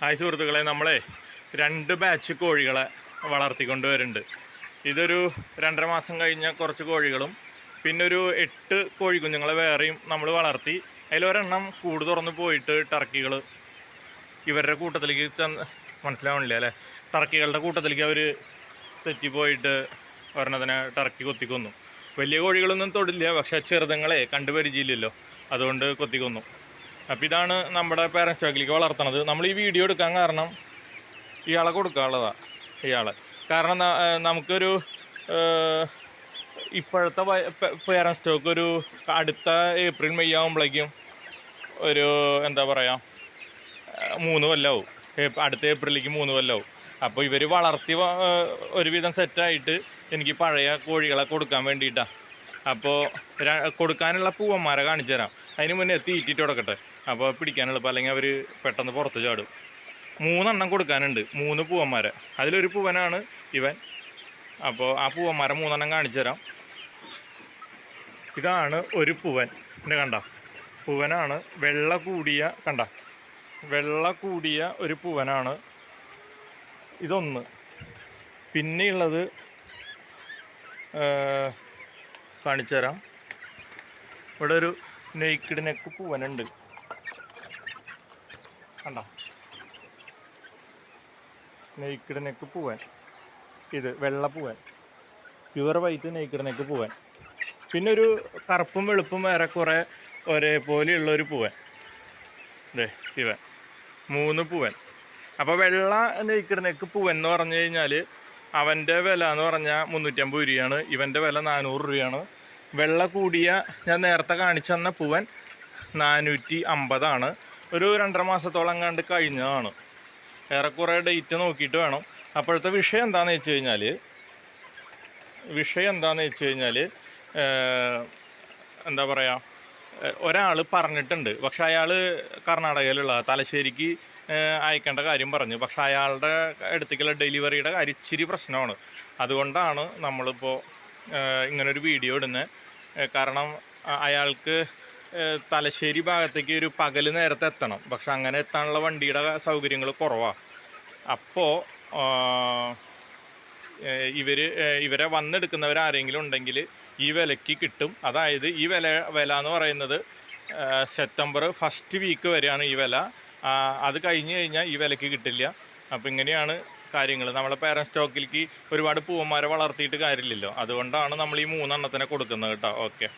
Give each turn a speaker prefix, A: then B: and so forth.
A: Hi സുഹൃത്തുക്കളെ നമ്മളെ രണ്ട് ബാച്ച് കോഴികളെ വളർത്തിക്കൊണ്ട് വരുന്നുണ്ട്. ഇതൊരു രണ്ടര മാസം കഴിഞ്ഞ കുറച്ച് കോഴികളും പിന്നെ ഒരു എട്ട് കോഴി കുഞ്ഞുങ്ങളെ വേറെയും നമ്മൾ വളർത്തി. അതിലൊരെണ്ണം കൂട് തുറന്ന് പോയിട്ട് ടർക്കികൾ ഇവരുടെ കൂട്ടത്തിലേക്ക് ചെന്ന് മനസ്സിലാവണില്ല അല്ലേ? ടർക്കികളുടെ കൂട്ടത്തിലേക്ക് അവർ തെറ്റിപ്പോയിട്ട് ഒരെണ്ണത്തിനെ ടർക്കി കൊത്തിക്കൊന്നു. വലിയ കോഴികളൊന്നും തൊടില്ല പക്ഷേ ചെറുതങ്ങളെ കണ്ടുപരിചയില്ലല്ലോ അതുകൊണ്ട് കൊത്തിക്കൊന്നു. അപ്പോൾ ഇതാണ് നമ്മുടെ പേരൻസ് ചോക്കിലേക്ക് വളർത്തണത്. നമ്മൾ ഈ വീഡിയോ എടുക്കാൻ കാരണം ഇയാളെ കൊടുക്കാനുള്ളതാണ് ഇയാളെ. കാരണം നമുക്കൊരു ഇപ്പോഴത്തെ പേരൻസ് സ്റ്റോക്ക് ഒരു അടുത്ത ഏപ്രിൽ മെയ് ആകുമ്പോഴേക്കും ഒരു എന്താ പറയുക മൂന്ന് കൊല്ലമാവും അടുത്ത ഏപ്രിലേക്ക് മൂന്ന് കൊല്ലമാവും അപ്പോൾ ഇവർ വളർത്തി ഒരുവിധം സെറ്റായിട്ട് എനിക്ക് പഴയ കോഴികളെ കൊടുക്കാൻ വേണ്ടിയിട്ടാണ് അപ്പോൾ കൊടുക്കാനുള്ള പൂവന്മാരെ കാണിച്ചു തരാം. അതിന് മുന്നേ തീറ്റിട്ട് കൊടുക്കട്ടെ. അപ്പോൾ പിടിക്കാനുള്ള അല്ലെങ്കിൽ അവർ പെട്ടെന്ന് പുറത്ത് ചാടും. മൂന്നെണ്ണം കൊടുക്കാനുണ്ട് മൂന്ന് പൂവന്മാരെ. അതിലൊരു പൂവനാണ് ഇവൻ. അപ്പോൾ ആ പൂവന്മാരെ മൂന്നെണ്ണം കാണിച്ചു തരാം. ഇതാണ് ഒരു പൂവൻ. എന്നെ കണ്ട? പൂവനാണ് വെള്ള കൂടിയ കണ്ട? വെള്ള കൂടിയ ഒരു പൂവനാണ് ഇതൊന്ന്. പിന്നെയുള്ളത് കാണിച്ചു തരാം. ഇവിടെ ഒരു നെയ്ക്കിഡ് നെക്ക് പൂവനുണ്ട്. കണ്ടോ? നെയ്ക്കിഡ് നെക്ക് പൂവൻ. ഇത് വെള്ള പൂവൻ. പ്യുവർ വൈറ്റ് നെയ്ക്കിഡ് നെക്ക് പൂവൻ. പിന്നെ ഒരു കറുപ്പും വെളുപ്പും ഏറെക്കുറെ ഒരേപോലെയുള്ള ഒരു പൂവൻ. അതെ ഇവൻ. മൂന്ന് പൂവൻ. അപ്പോൾ വെള്ള നെയ്ക്കിഡ് നെക്ക് പൂവൻ എന്ന് പറഞ്ഞു കഴിഞ്ഞാൽ അവന്റെ വില എന്ന് പറഞ്ഞാൽ മുന്നൂറ്റമ്പത് രൂപയാണ്. ഇവന്റെ വില നാനൂറ് രൂപയാണ്. വെള്ള കൂടിയ ഞാൻ നേരത്തെ കാണിച്ചു തന്ന പൂവൻ നാനൂറ്റി അമ്പതാണ് ഒരു രണ്ടര മാസത്തോളം കണ്ട് കഴിഞ്ഞതാണ്. ഏറെക്കുറെ ഡേറ്റ് നോക്കിയിട്ട് വേണം. അപ്പോഴത്തെ വിഷയം എന്താണെന്ന് വെച്ച് കഴിഞ്ഞാൽ വിഷയം എന്താണെന്ന് വെച്ച് കഴിഞ്ഞാൽ എന്താ പറയുക ഒരാൾ പറഞ്ഞിട്ടുണ്ട്. പക്ഷെ അയാൾ കർണാടകയിലുള്ള തലശ്ശേരിക്ക് അയക്കേണ്ട കാര്യം പറഞ്ഞു. പക്ഷെ അയാളുടെ അടുത്തേക്കുള്ള ഡെലിവറിയുടെ കാര്യം ഇച്ചിരി പ്രശ്നമാണ്. അതുകൊണ്ടാണ് നമ്മളിപ്പോൾ ഇങ്ങനൊരു വീഡിയോ ഇടുന്നത് കാരണം അയാൾക്ക് തലശ്ശേരി ഭാഗത്തേക്ക് ഒരു പകൽ നേരത്തെ എത്തണം. പക്ഷെ അങ്ങനെ എത്താനുള്ള വണ്ടിയുടെ സൗകര്യങ്ങൾ കുറവാണ് അപ്പോൾ ഇവർ ഇവരെ വന്നെടുക്കുന്നവർ ആരെങ്കിലും ഉണ്ടെങ്കിൽ ഈ വിലയ്ക്ക് കിട്ടും. അതായത് ഈ വില വില എന്ന് പറയുന്നത് സെപ്റ്റംബർ ഫസ്റ്റ് വീക്ക് വരെയാണ് ഈ വില. അത് കഴിഞ്ഞ് കഴിഞ്ഞാൽ ഈ വിലയ്ക്ക് കിട്ടില്ല. അപ്പോൾ ഇങ്ങനെയാണ് കാര്യങ്ങൾ നമ്മളെ പേരൻ സ്റ്റോക്കിലേക്ക് ഒരുപാട് പൂവന്മാരെ വളർത്തിയിട്ട് കാര്യമില്ലല്ലോ. അതുകൊണ്ടാണ് നമ്മൾ ഈ മൂന്നെണ്ണത്തിനെ കൊടുക്കുന്നത് കേട്ടോ. ഓക്കെ